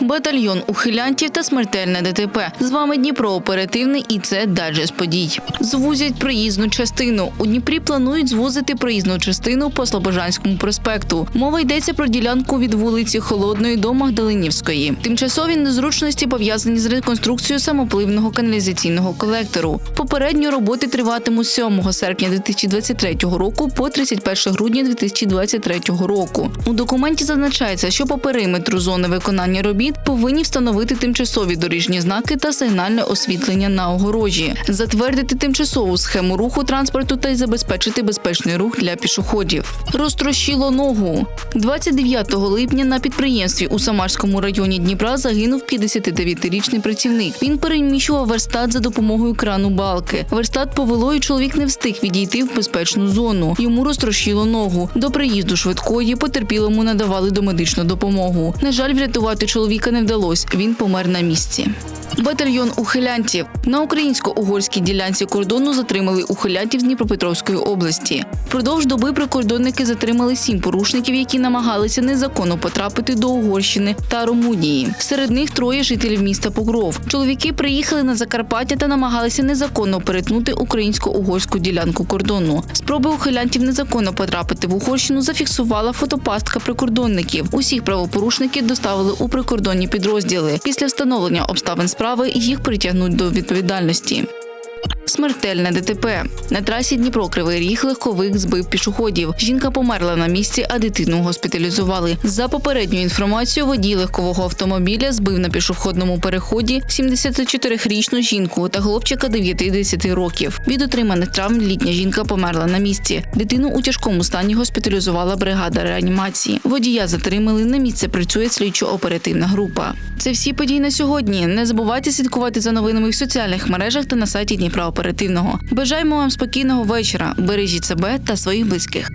Батальйон ухилянтів та смертельне ДТП. З вами Дніпро оперативний і це Даджес подій. Звузять проїзну частину. У Дніпрі планують звузити проїзну частину по Слобожанському проспекту. Мова йдеться про ділянку від вулиці Холодної до Магдалинівської. Тимчасові незручності пов'язані з реконструкцією самопливного каналізаційного колектору. Попередньо роботи триватимуть з 7 серпня 2023 року по 31 грудня 2023 року. У документі зазначається, що по периметру зони виконання робіт повинні встановити тимчасові доріжні знаки та сигнальне освітлення на огорожі, затвердити тимчасову схему руху транспорту та й забезпечити безпечний рух для пішоходів. Розтрощило ногу 29 липня на підприємстві у Самарському районі Дніпра загинув 59-річний працівник. Він переміщував верстат за допомогою крану балки. Верстат повело, і чоловік не встиг відійти в безпечну зону. Йому розтрощило ногу. До приїзду швидкої потерпілому надавали домедичну допомогу. На жаль, врятувати чоловіка не вдалося. Він помер на місці. Батальйон ухилянтів на українсько-угорській ділянці кордону затримали ухилянтів з Дніпропетровської області. Впродовж доби прикордонники затримали сім порушників, які намагалися незаконно потрапити до Угорщини та Румунії. Серед них троє жителів міста Покров. Чоловіки приїхали на Закарпаття та намагалися незаконно перетнути українсько-угорську ділянку кордону. Спроби ухилянтів незаконно потрапити в Угорщину зафіксувала фотопастка прикордонників. Усіх правопорушників доставили у прикордонні підрозділи. Після встановлення обставин справи їх притягнуть до відповідальності. Смертельне ДТП на трасі Дніпро Кривий Ріг легковик збив пішоходів. Жінка померла на місці, а дитину госпіталізували. За попередньою інформацією, водій легкового автомобіля збив на пішохідному переході 74-річну жінку та хлопчика 9-10 років. Від отриманих травм літня жінка померла на місці. Дитину у тяжкому стані госпіталізувала бригада реанімації. Водія затримали. На місце працює слідчо-оперативна група. Це всі події на сьогодні. Не забувайте слідкувати за новинами в соціальних мережах та на сайті Дніпра Оперативного. Бажаємо вам спокійного вечора. Бережіть себе та своїх близьких.